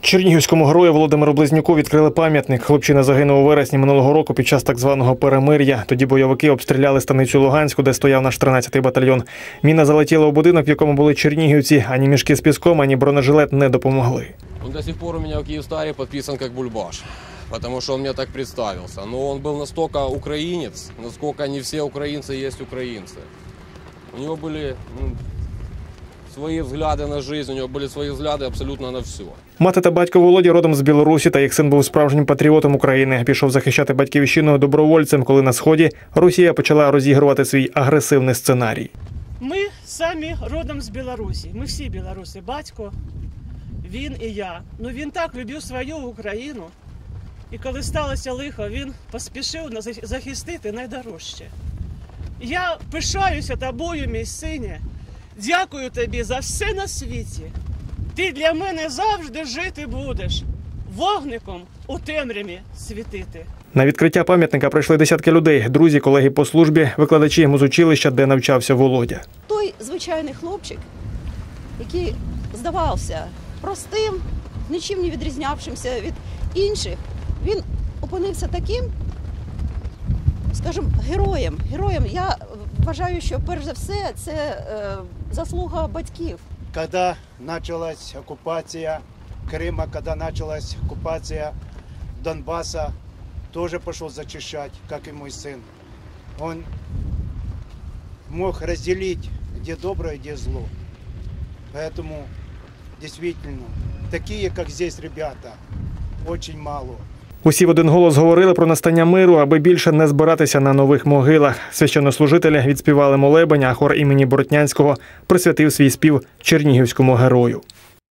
Чернігівському герою Володимиру Близнюку відкрили пам'ятник. Хлопчина загинув у вересні минулого року під час так званого перемир'я. Тоді бойовики обстріляли станицю Луганську, де стояв наш 13-й батальйон. Міна залетіла у будинок, в якому були чернігівці. Ані мішки з піском, ані бронежилет не допомогли. Он до сих пор у меня в Киевстаре подписан как Бульбаш, потому что он мне так представился. Но он был настолько украинец, насколько не все украинцы есть украинцы. У него были ну, свои взгляды на жизнь, у него были свои взгляды абсолютно на все. Мати та батько Володі родом з Білорусі, та їх син був справжнім патріотом України. Пішов захищати батьківщину добровольцем, коли на сході Росія почала розігрувати свій агресивний сценарій. Ми самі родом з Білорусі. Ми всі білоруси. Батько, він і я. Ну він так любив свою Україну. І коли сталося лихо, він поспішив нас захистити найдорожче. Я пишаюся тобою, мій сине. Дякую тобі за все на світі. Ти для мене завжди жити будеш, вогником у темряві світити. На відкриття пам'ятника прийшли десятки людей, друзі, колеги по службі, викладачі музучилища, де навчався Володя. той звичайний хлопчик, який здавався простим, нічим не відрізнявшимся від інших, він опинився таким, скажімо, героєм. Героєм. Я вважаю, що перш за все це е, заслуга батьків. когда началась оккупация Крыма, когда началась оккупация Донбасса, тоже пошел зачищать, как и мой сын. Он мог разделить, где доброе, где зло. Поэтому, действительно, такие, как здесь ребята, очень мало. Усі в один голос говорили про настання миру, аби більше не збиратися на нових могилах. Священнослужителі відспівали молебень, а хор імені Боротнянського присвятив свій спів чернігівському герою.